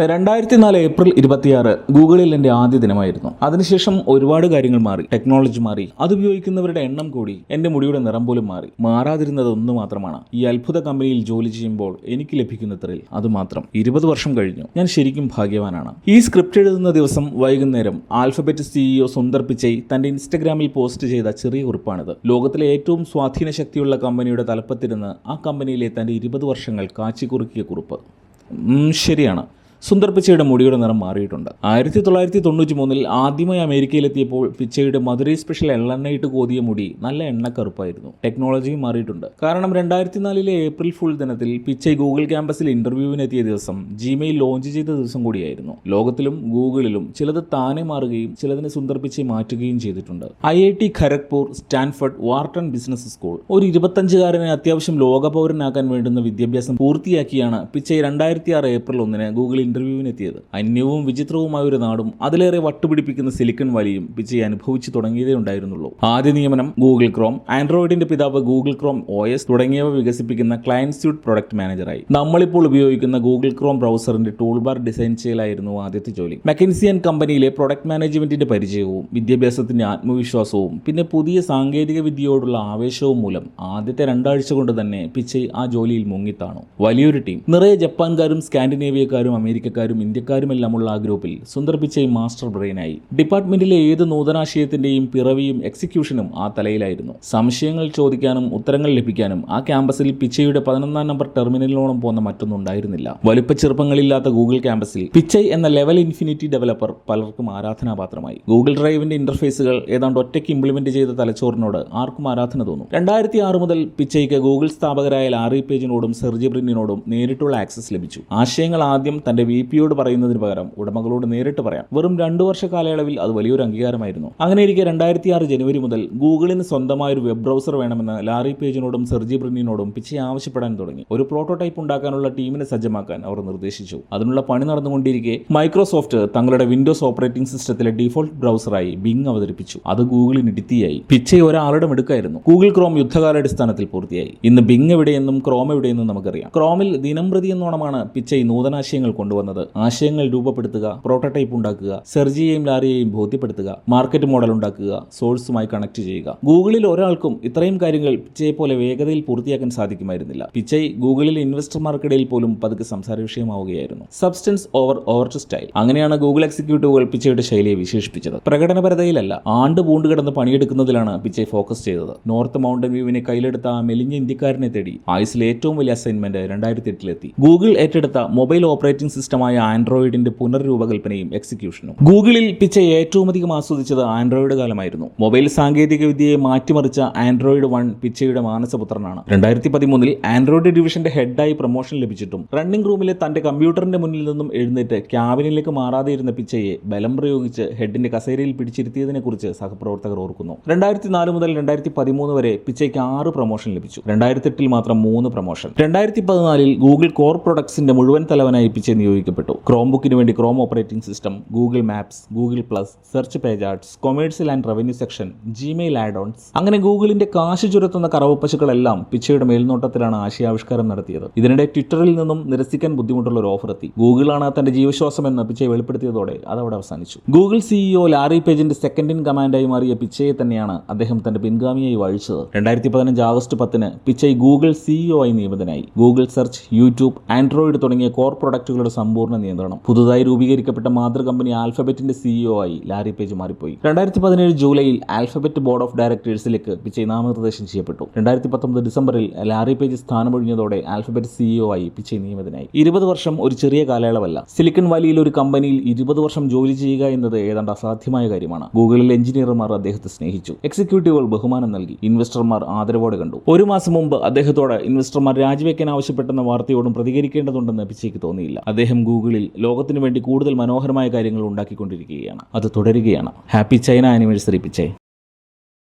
രണ്ടായിരത്തി നാല് ഏപ്രിൽ ഇരുപത്തിയാറ് ഗൂഗിളിൽ എന്റെ ആദ്യ ദിനമായിരുന്നു. അതിനുശേഷം ഒരുപാട് കാര്യങ്ങൾ മാറി ടെക്നോളജി മാറി അത് ഉപയോഗിക്കുന്നവരുടെ എണ്ണം കൂടി എന്റെ മുടിയുടെ നിറം പോലും മാറി. മാറാതിരുന്നത് ഒന്ന് മാത്രമാണ്. ഈ അത്ഭുത കമ്പനിയിൽ ജോലി ചെയ്യുമ്പോൾ എനിക്ക് ലഭിക്കുന്ന ത്രിൽ അത് മാത്രം. ഇരുപത് വർഷം കഴിഞ്ഞു. ഞാൻ ശരിക്കും ഭാഗ്യവാനാണ്. ഈ സ്ക്രിപ്റ്റ് എഴുതുന്ന ദിവസം വൈകുന്നേരം ആൽഫബറ്റ് സിഇഒ സുന്ദർ പിച്ചൈ തന്റെ ഇൻസ്റ്റഗ്രാമിൽ പോസ്റ്റ് ചെയ്ത ചെറിയ കുറിപ്പാണിത്. ലോകത്തിലെ ഏറ്റവും സ്വാധീന ശക്തിയുള്ള കമ്പനിയുടെ തലപ്പത്തിരുന്ന് ആ കമ്പനിയിലെ തന്റെ ഇരുപത് വർഷങ്ങൾ കാച്ചിക്കുറുക്കിയ കുറിപ്പ്. ശരിയാണ്. സുന്ദർ പിച്ചയുടെ മുടിയുടെ നിറം മാറിയിട്ടുണ്ട്. ആയിരത്തി തൊള്ളായിരത്തി തൊണ്ണൂറ്റി മൂന്നിൽ ആദ്യമായി അമേരിക്കയിലെത്തിയപ്പോൾ പിച്ചയുടെ മധുരൈ സ്പെഷ്യൽ എള്ളെണ്ണയിട്ട് കോതിയ മുടി നല്ല എണ്ണക്കറുപ്പായിരുന്നു. ടെക്നോളജിയും മാറിയിട്ടുണ്ട്. കാരണം രണ്ടായിരത്തി നാലിലെ ഏപ്രിൽ ഫുൾ ദിനത്തിൽ പിച്ചൈ ഗൂഗിൾ ക്യാമ്പസിൽ ഇന്റർവ്യൂവിനെത്തിയ ദിവസം ജിമെയിൽ ലോഞ്ച് ചെയ്ത ദിവസം കൂടിയായിരുന്നു. ലോകത്തിലും ഗൂഗിളിലും ചിലത് താനെ മാറുകയും ചിലതിനെ സുന്ദർ പിച്ചൈ മാറ്റുകയും ചെയ്തിട്ടുണ്ട്. I I T Kharagpur Stanford Wharton business school ഒരു ഇരുപത്തഞ്ചുകാരനെ അത്യാവശ്യം ലോകപൗരനാക്കാൻ വേണ്ടുന്ന വിദ്യാഭ്യാസം പൂർത്തിയാക്കിയാണ് പിച്ചൈ രണ്ടായിരത്തി ആറ് ഏപ്രിൽ ഒന്നിന് ഗൂഗിൾ ഇന്റർവ്യൂവിനെത്തിയത്. അന്യവും വിചിത്രവുമായ ഒരു നാടും അതിലേറെ വട്ടുപിടിപ്പിക്കുന്ന സിലിക്കൺ വാലിയും വിജയ് അനുഭവിച്ചു തുടങ്ങിയതേ ഉണ്ടായിരുന്നുള്ളൂ. ആദ്യ നിയമനം ഗൂഗിൾ ക്രോം ആൻഡ്രോയിഡിന്റെ പിതാവ് ഗൂഗിൾ ക്രോം ഒ എസ് തുടങ്ങിയവ വികസിപ്പിക്കുന്ന ക്ലയന്റ് സ്യൂട്ട് പ്രൊഡക്റ്റ് മാനേജറായി. നമ്മളിപ്പോൾ ഉപയോഗിക്കുന്ന ഗൂഗിൾ ക്രോം ബ്രൗസറിന്റെ ടൂൾ ബാർ ഡിസൈൻ ചെയ്യലായിരുന്നു ആദ്യത്തെ ജോലി. മെക്കൻസിയൻ കമ്പനിയിലെ പ്രൊഡക്റ്റ് മാനേജ്മെന്റിന്റെ പരിചയവും വിദ്യാഭ്യാസത്തിന്റെ ആത്മവിശ്വാസവും പിന്നെ പുതിയ സാങ്കേതിക വിദ്യയോടുള്ള ആവേശവും മൂലം ആദ്യത്തെ രണ്ടാഴ്ച കൊണ്ട് തന്നെ പിച്ചൈ ആ ജോലിയിൽ മുങ്ങിത്താണു. വലിയൊരു ടീം. നിറയെ ജപ്പാൻകാരും സ്കാൻഡിനേവിയക്കാരും അമേരിക്കക്കാരും ഇന്ത്യക്കാരുമെല്ലാമുള്ള ആ ഗ്രൂപ്പിൽ സുന്ദർ പിച്ചൈ മാസ്റ്റർ ബ്രെയിനായി. ഡിപ്പാർട്ട്മെന്റിലെ ഏത് നൂതനാശയത്തിന്റെയും പിറവിയും എക്സിക്യൂഷനും ആ തലയിലായിരുന്നു. സംശയങ്ങൾ ചോദിക്കാനും ഉത്തരങ്ങൾ ലഭിക്കാനും ആ ക്യാമ്പസിൽ പിച്ചയുടെ പതിനൊന്നാം നമ്പർ ടെർമിനലിനോളം പോകുന്ന മറ്റൊന്നും ഉണ്ടായിരുന്നില്ല. വലുപ്പ ചെറുപ്പങ്ങളില്ലാത്ത ഗൂഗിൾ ക്യാമ്പസിൽ പിച്ചൈ എന്ന ലെവൽ ഇൻഫിനിറ്റി ഡെവലപ്പർ പലർക്കും ആരാധനാപാത്രമായി. ഗൂഗിൾ ഡ്രൈവിന്റെ ഇന്റർഫേസുകൾ ഏതാണ്ട് ഒറ്റയ്ക്ക് ഇംപ്ലിമെന്റ് ചെയ്ത തലച്ചോറിനോട് ആർക്കും ആരാധന തോന്നും. രണ്ടായിരത്തി ആറ് മുതൽ പിച്ചൈക്ക് ഗൂഗിൾ സ്ഥാപകരായ ലാറി പേജിനോടും സെർജി ബ്രിന്നിനോടും നേരിട്ടുള്ള ആക്സസ് ലഭിച്ചു. ആശയങ്ങൾ ആദ്യം തന്റെ വി പിയോട് പറയുന്നതിന് പകരം ഉടമകളോട് നേരിട്ട് പറയാം. വെറും രണ്ടു വർഷ കാലയളവിൽ അത് വലിയൊരു അംഗീകാരമായിരുന്നു. അങ്ങനെ ഇരിക്കെ രണ്ടായിരത്തി ആറ് ജനുവരി മുതൽ ഗൂഗിളിന് സ്വന്തമായ ഒരു വെബ് ബ്രൗസർ വേണമെന്ന് ലാറി പേജിനോടും സെർജി ബ്രിന്നിനോടും പിച്ചെ ആവശ്യപ്പെടാൻ തുടങ്ങി. ഒരു പ്രോട്ടോടൈപ്പ് ഉണ്ടാക്കാനുള്ള ടീമിനെ സജ്ജമാക്കാൻ അവർ നിർദ്ദേശിച്ചു. അതിനുള്ള പണി നടന്നുകൊണ്ടിരിക്കെ മൈക്രോസോഫ്റ്റ് തങ്ങളുടെ വിൻഡോസ് ഓപ്പറേറ്റിംഗ് സിസ്റ്റത്തിലെ ഡിഫോൾട്ട് ബ്രൗസറായി ബിങ് അവതരിപ്പിച്ചു. അത് ഗൂഗിളിന് ഇടുത്തിയായി. പിച്ചെ ഒരാളുടെ എടുക്കായിരുന്നു. ഗൂഗിൾ ക്രോം യുദ്ധകാലാടിസ്ഥാനത്തിൽ പൂർത്തിയായി. ഇന്ന് ബിങ് എവിടെയെന്നും ക്രോം എവിടെയെന്നും നമുക്കറിയാം. ക്രോമിൽ ദിനം പ്രതി എന്നോണമാണ് പിച്ചൈ നൂതനാശയങ്ങൾ കൊണ്ടുവന്നത്. ആശയങ്ങൾ രൂപപ്പെടുത്തുക പ്രോട്ടോടൈപ്പ് ഉണ്ടാക്കുക സെർജിയെയും ലാറിയെയും ബോധ്യപ്പെടുത്തുക മാർക്കറ്റ് മോഡൽ ഉണ്ടാക്കുക സോഴ്സുമായി കണക്ട് ചെയ്യുക. ഗൂഗിളിൽ ഒരാൾക്കും ഇത്രയും കാര്യങ്ങൾ പിച്ചയെ പോലെ വേഗതയിൽ പൂർത്തിയാക്കാൻ സാധിക്കുമായിരുന്നില്ല. പിച്ചൈ ഗൂഗിളിലെ ഇൻവെസ്റ്റർമാർക്കിടയിൽ പോലും പതുക്കെ സംസാര വിഷയമാവുകയായിരുന്നു. സബ്സ്റ്റൻസ് ഓവർ ഓവർ സ്റ്റൈൽ അങ്ങനെയാണ് ഗൂഗിൾ എക്സിക്യൂട്ടീവുകൾ പിച്ചയുടെ ശൈലിയെ വിശേഷിപ്പിച്ചത്. പ്രകടനപരതയിലല്ല ആണ്ട് പൂണ്ട് കിടന്ന് പണിയെടുക്കുന്നതിലാണ് പിച്ചൈ ഫോക്കസ് ചെയ്തത്. നോർത്ത് മൗണ്ടൻ വ്യൂവിനെ കയ്യിലെടുത്ത ആ മെലിഞ്ഞ ഇന്ത്യക്കാരനെ തേടി ആയുസിലെ ഏറ്റവും വലിയ അസൈൻമെന്റ് രണ്ടായിരത്തി എട്ടിലെത്തി. ഗൂഗിൾ ഏറ്റെടുത്ത മൊബൈൽ ഓപ്പറേറ്റിംഗ് സിസ്റ്റമായ ആൻഡ്രോയിഡിന്റെ പുനർരൂപകൽപ്പനയും എക്സിക്യൂഷനും ഗൂഗിളിൽ പിച്ച ഏറ്റവും അധികം ആസ്വദിച്ചത് ആൻഡ്രോയിഡ് കാലമായിരുന്നു. മൊബൈൽ സാങ്കേതികവിദ്യയെ മാറ്റിമറിച്ച ആൻഡ്രോയിഡ് വൺ പിച്ചയുടെ മാനസപുത്രനാണ്. രണ്ടായിരത്തി പതിമൂന്നിൽ ആൻഡ്രോയിഡ് ഡിവിഷന്റെ ഹെഡായി പ്രൊമോഷൻ ലഭിച്ചിട്ടും റണ്ണിംഗ് റൂമിലെ തന്റെ കമ്പ്യൂട്ടറിന്റെ മുന്നിൽ നിന്നും എഴുന്നേറ്റ് ക്യാബിനിലേക്ക് മാറാതെ ഇരുന്ന പിച്ചയെ ബലം പ്രയോഗിച്ച് ഹെഡിന്റെ കസേരയിൽ പിടിച്ചിരുത്തിയതിനെ കുറിച്ച് സഹപ്രവർത്തകർ ഓർക്കുന്നു. രണ്ടായിരത്തി നാല് മുതൽ രണ്ടായിരത്തി പതിമൂന്ന് വരെ പിച്ചയ്ക്ക് ആറ് പ്രൊമോഷൻ ലഭിച്ചു. രണ്ടായിരത്തി എട്ടിൽ മാത്രം മൂന്ന് പ്രൊമോഷൻ. രണ്ടായിരത്തി പതിനാലിൽ ഗൂഗിൾ കോർ പ്രൊഡക്ട്സിന്റെ മുഴുവൻ തലവനായി പിച്ചെ നിയോഗിക്കപ്പെട്ടു ക്രോം ബുക്കിന് വേണ്ടി Chrome operating system Google Maps Google Plus search page arts commercial and revenue section Gmail add ons അങ്ങനെ ഗൂഗിളിന്റെ കാശ് ചുരത്തുന്ന കറവപ്പശുക്കളെല്ലാം പിച്ചയുടെ മേൽനോട്ടത്തിലാണ് ആശയാവിഷ്കാരം നടത്തിയത്. ഇതിനിടെ ട്വിറ്ററിൽ നിന്നും നിരസിക്കാൻ ബുദ്ധിമുട്ടുള്ള ഒരു ഓഫർ എത്തി. ഗൂഗിൾ ആണ് തന്റെ ജീവശ്വാസം എന്ന് പിച്ചയെ വെളിപ്പെടുത്തിയതോടെ അതവിടെ അവസാനിച്ചു. ഗൂഗിൾ സിഇഒ ലാറി പേജിന്റെ സെക്കൻഡ് ഇൻ കമാൻഡായി മാറിയ പിച്ചയെ തന്നെയാണ് അദ്ദേഹം തന്റെ പിൻഗാമിയായി വഴിച്ചത്. രണ്ടായിരത്തി പതിനഞ്ച് ആഗസ്റ്റ് പത്തിന് പിച്ചൈ ഗൂഗിൾ സിഇഒ ആയി നിയമിതനായി. ഗൂഗിൾ സെർച്ച് യൂട്യൂബ് ആൻഡ്രോയിഡ് തുടങ്ങിയ കോർ പ്രൊഡക്റ്റുകളുടെ സമ്പൂർണ നിയന്ത്രണം. പുതുതായി രൂപീകരിക്കപ്പെട്ട മാതൃ കമ്പനി ആൽഫബറ്റിന്റെ സിഇഒ ആയി ലാരി പേജ് മാറിപ്പോയി. രണ്ടായിരത്തി പതിനേഴ് ജൂലൈയിൽ ആൽഫബറ്റ് ബോർഡ് ഓഫ് ഡയറക്ടേഴ്സിലേക്ക് പിച്ചൈ നാമനിർദ്ദേശം ചെയ്യപ്പെട്ടു. രണ്ടായിരത്തി പത്തൊമ്പത് ഡിസംബറിൽ ലാരി പേജ് സ്ഥാനമൊഴിഞ്ഞതോടെ ആൽഫബറ്റ് സിഇഒ ആയി പിച്ചൈ നിയമിതനായി. ഇരുപത് വർഷം ഒരു ചെറിയ കാലയളവല്ല. സിലിക്കൺ വാലിയിൽ ഒരു കമ്പനിയിൽ ഇരുപത് വർഷം ജോലി ചെയ്യുക എന്നത് ഏതാണ്ട് അസാധ്യമായ കാര്യമാണ്. ഗൂഗിളിൽ എഞ്ചിനീയർമാർ അദ്ദേഹത്തെ സ്നേഹിച്ചു. എക്സിക്യൂട്ടീവുകൾ ബഹുമാനം നൽകി. ഇൻവെസ്റ്റർമാർ ആദരവോടെ കണ്ടു. ഒരു മാസം മുമ്പ് അദ്ദേഹത്തോട് ഇൻവെസ്റ്റർമാർ രാജിവെക്കാൻ ആവശ്യപ്പെട്ടെന്ന വാർത്തയോടും പ്രതികരിക്കേണ്ടതുണ്ടെന്ന് പിച്ചയ്ക്ക് തോന്നിയില്ല. അദ്ദേഹം ഗൂഗിളിൽ ലോകത്തിനു വേണ്ടി കൂടുതൽ മനോഹരമായ കാര്യങ്ങൾ ഉണ്ടാക്കിക്കൊണ്ടിരിക്കുകയാണ്. അത് തുടരുകയാണ്. ഹാപ്പി ചൈന ആനിവേഴ്സറി പിച്ചേ.